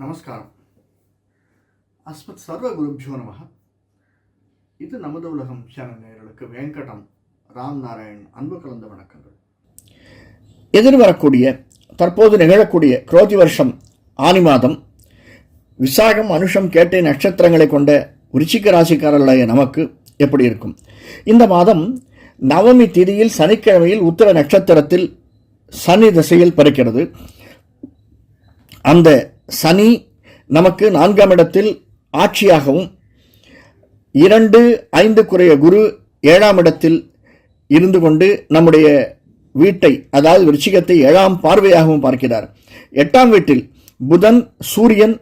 நமஸ்காரம். அஸ்மத் சர்வ குருபியோ நமக இது நமது உலகம் சேனல் நேயர்களுக்கு வெங்கடம் ராம் நாராயண் அன்பு கலந்த வணக்கங்கள். எதிர்வரக்கூடிய தற்போது நிகழக்கூடிய குரோதி வருஷம் ஆனி மாதம் விசாகம் அனுஷம் கேட்டை நட்சத்திரங்களை கொண்ட விருச்சிக ராசிக்காரர்களாய நமக்கு எப்படி இருக்கும்? இந்த மாதம் நவமி திதியில் சனிக்கிழமையில் உத்தர நட்சத்திரத்தில் சனி திசையில் பிறக்கிறது. அந்த சனி நமக்கு நான்காம் இடத்தில் ஆட்சியாகவும் இரண்டு ஐந்து குறைய குரு ஏழாம் இடத்தில் இருந்து கொண்டு நம்முடைய வீட்டை அதாவது விருச்சிகத்தை ஏழாம் பார்வையாகவும் பார்க்கிறார். எட்டாம் வீட்டில் புதன் சூரியன்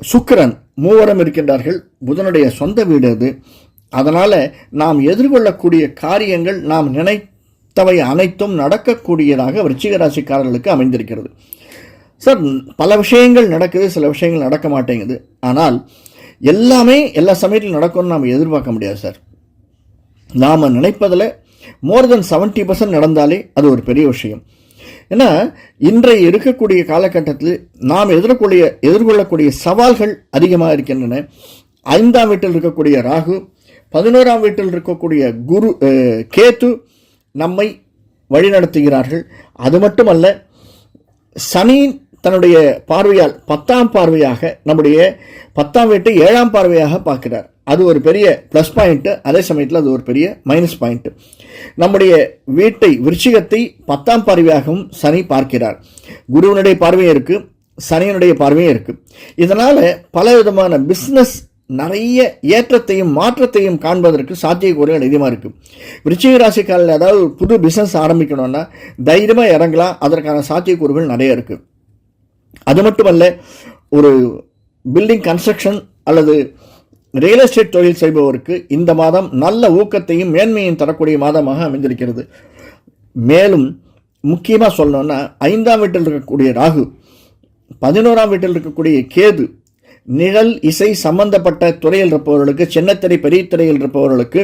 சுக்கிரன் மூவரும் இருக்கின்றார்கள். புதனுடைய சொந்த வீடு அது. அதனால் நாம் எதிர்கொள்ளக்கூடிய காரியங்கள் நாம் நினைத்தவை அனைத்தும் நடக்கக்கூடியதாக விருச்சிக ராசிக்காரர்களுக்கு அமைந்திருக்கிறது. சார் பல விஷயங்கள் நடக்குது சில விஷயங்கள் நடக்க மாட்டேங்குது. ஆனால் எல்லாமே எல்லா சமயத்திலும் நடக்கும்னு நாம் எதிர்பார்க்க முடியாது சார். நாம் நினைப்பதில் மோர் தென் செவன்ட்டி பர்சன்ட் நடந்தாலே அது ஒரு பெரிய விஷயம். ஏன்னா இன்றைய இருக்கக்கூடிய காலகட்டத்தில் நாம் எதிர்கொள்ளிய எதிர்கொள்ளக்கூடிய சவால்கள் அதிகமாக இருக்கின்றன. ஐந்தாம் வீட்டில் இருக்கக்கூடிய ராகு பதினோராம் வீட்டில் இருக்கக்கூடிய குரு கேத்து நம்மை வழிநடத்துகிறார்கள். அது மட்டுமல்ல சனியின் தன்னுடைய பார்வையால் பத்தாம் பார்வையாக நம்முடைய பத்தாம் வீட்டை ஏழாம் பார்வையாக பார்க்கிறார். அது ஒரு பெரிய ப்ளஸ் பாயிண்ட்டு அதே சமயத்தில் அது ஒரு பெரிய மைனஸ் பாயிண்ட்டு நம்முடைய வீட்டை விருச்சிகத்தை பத்தாம் பார்வையாகவும் சனி பார்க்கிறார். குருவனுடைய பார்வையும் இருக்குது சனியனுடைய பார்வையும் இருக்குது இதனால் பல விதமான பிஸ்னஸ் நிறைய ஏற்றத்தையும் மாற்றத்தையும் காண்பதற்கு சாத்தியக்கூறுகள் அதிகமாக இருக்குது விருச்சிக ராசிக்காலில் ஏதாவது ஒரு புது பிஸ்னஸ் ஆரம்பிக்கணும்னா தைரியமாக இறங்கலாம் அதற்கான சாத்தியக்கூறுகள் நிறைய இருக்குது அது மட்டுமல்ல ஒரு பில்டிங் கன்ஸ்ட்ரக்ஷன் அல்லது ரியல் எஸ்டேட் தொழில் செய்பவருக்கு இந்த மாதம் நல்ல ஊக்கத்தையும் மேன்மையும் தரக்கூடிய மாதமாக அமைந்திருக்கிறது. மேலும் முக்கியமாக சொல்லணும்னா ஐந்தாம் வீட்டில் இருக்கக்கூடிய ராகு பதினோராம் வீட்டில் இருக்கக்கூடிய கேது நிழல் இசை சம்பந்தப்பட்ட துறையில் இருப்பவர்களுக்கு சின்னத்திரை பெரிய திரையில் இருப்பவர்களுக்கு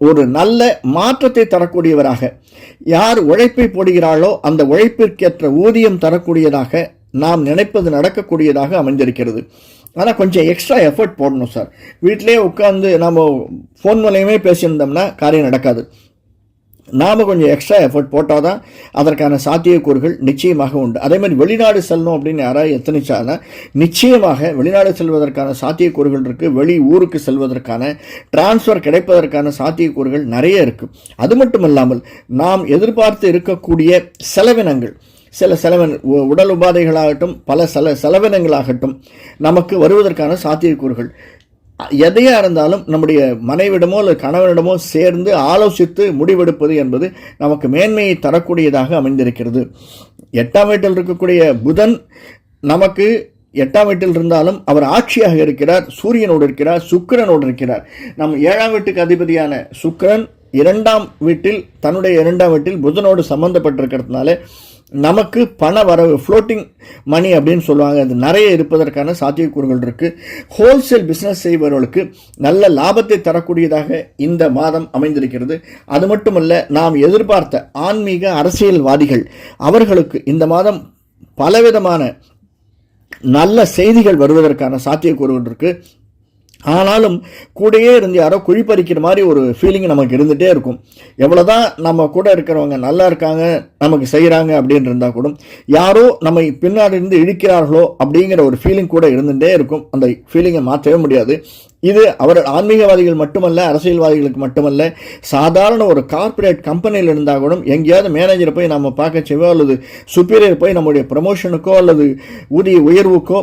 ஒரு நல்ல மாற்றத்தை தரக்கூடியவராக யார் உழைப்பை போடுகிறாளோ அந்த உழைப்பிற்கேற்ற ஊதியம் தரக்கூடியதாக நாம் நினைப்பது நடக்கக்கூடியதாக அமைஞ்சிருக்கிறது ஆனால் கொஞ்சம் எக்ஸ்ட்ரா எஃபர்ட் போடணும் சார் வீட்டிலே உட்காந்து நம்ம ஃபோன் மூலயமே பேசியிருந்தோம்னா காரியம் நடக்காது. நாம் கொஞ்சம் எக்ஸ்ட்ரா எஃபர்ட் போட்டால் தான் அதற்கான சாத்தியக்கூறுகள் நிச்சயமாக உண்டு. அதே மாதிரி வெளிநாடு செல்லணும் அப்படின்னு யாராவது எத்தனைச்சானா நிச்சயமாக வெளிநாடு செல்வதற்கான சாத்தியக்கூறுகள் இருக்குது வெளி ஊருக்கு செல்வதற்கான டிரான்ஸ்ஃபர் கிடைப்பதற்கான சாத்தியக்கூறுகள் நிறைய இருக்குது அது மட்டும் இல்லாமல் நாம் எதிர்பார்த்து இருக்கக்கூடிய செலவினங்கள் சில செலவின உ- உடல் உபாதைகளாகட்டும் பல செல செலவினங்களாகட்டும் நமக்கு வருவதற்கான சாத்தியக்கூறுகள். எதையாக இருந்தாலும் நம்முடைய மனைவிடமோ அல்லது கணவனிடமோ சேர்ந்து ஆலோசித்து முடிவெடுப்பது என்பது நமக்கு மேன்மையை தரக்கூடியதாக அமைந்திருக்கிறது. எட்டாம் வீட்டில் இருக்கக்கூடிய புதன் நமக்கு எட்டாம் வீட்டில் இருந்தாலும் அவர் ஆட்சியாக இருக்கிறார் சூரியனோடு இருக்கிறார் சுக்கிரனோடு இருக்கிறார். நம் ஏழாம் வீட்டுக்கு அதிபதியான சுக்கிரன் இரண்டாம் வீட்டில் தன்னுடைய இரண்டாம் வீட்டில் புதனோடு சம்மந்தப்பட்டிருக்கிறதுனால நமக்கு பண வரவு ஃப்ளோட்டிங் மணி அப்படின்னு சொல்லுவாங்க. அது நிறைய இருப்பதற்கான சாத்தியக்கூறுகள் இருக்குது ஹோல்சேல் பிஸ்னஸ் செய்பவர்களுக்கு நல்ல லாபத்தை தரக்கூடியதாக இந்த மாதம் அமைந்திருக்கிறது. அது மட்டுமல்ல நாம் எதிர்பார்த்த ஆன்மீக அரசியல்வாதிகள் அவர்களுக்கு இந்த மாதம் பலவிதமான நல்ல செய்திகள் வருவதற்கான சாத்தியக்கூறுகள் இருக்குது ஆனாலும் கூடயே இருந்து யாரோ குழிப்பறிக்கிற மாதிரி ஒரு ஃபீலிங் நமக்கு இருந்துகிட்டே இருக்கும். எவ்வளோ தான் நம்ம கூட இருக்கிறவங்க நல்லா இருக்காங்க நமக்கு செய்கிறாங்க அப்படின்னு இருந்தால் கூட யாரோ நம்மை பின்னாடி இருந்து இழுக்கிறார்களோ அப்படிங்கிற ஒரு ஃபீலிங் கூட இருந்துகிட்டே இருக்கும். அந்த ஃபீலிங்கை மாற்றவே முடியாது. இது அவர் ஆன்மீகவாதிகள் மட்டுமல்ல அரசியல்வாதிகளுக்கு மட்டுமல்ல சாதாரண ஒரு கார்ப்பரேட் கம்பெனியில் இருந்தால் கூட எங்கேயாவது மேனேஜரை போய் நம்ம பார்க்க செய்வோம் அல்லது சுப்பீரியர் போய் நம்முடைய ப்ரமோஷனுக்கோ அல்லது ஊதிய உயர்வுக்கோ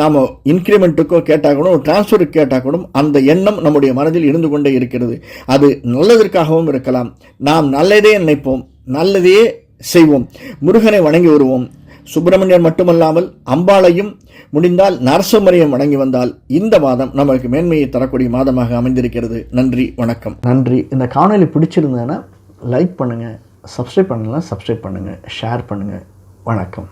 நாம் இன்க்ரிமெண்ட்டுக்கோ கேட்டால் கூட ஒரு டிரான்ஸ்ஃபருக்கு கேட்டால் கூட அந்த எண்ணம் நம்முடைய மனதில் இருந்து கொண்டே இருக்கிறது. அது நல்லதற்காகவும் இருக்கலாம். நாம் நல்லதே நினைப்போம் நல்லதையே செய்வோம் முருகனை வணங்கி வருவோம். சுப்பிரமணியன் மட்டுமல்லாமல் அம்பாளையும் முடிந்தால் நரசிம்மரையும் வணங்கி வந்தால் இந்த மாதம் நமக்கு மேன்மையை தரக்கூடிய மாதமாக அமைந்திருக்கிறது. நன்றி வணக்கம். நன்றி. இந்த காணொலி பிடிச்சிருந்தேன்னா லைக் பண்ணுங்கள் சப்ஸ்கிரைப் பண்ணலாம் சப்ஸ்கிரைப் பண்ணுங்கள் ஷேர் பண்ணுங்கள் வணக்கம்.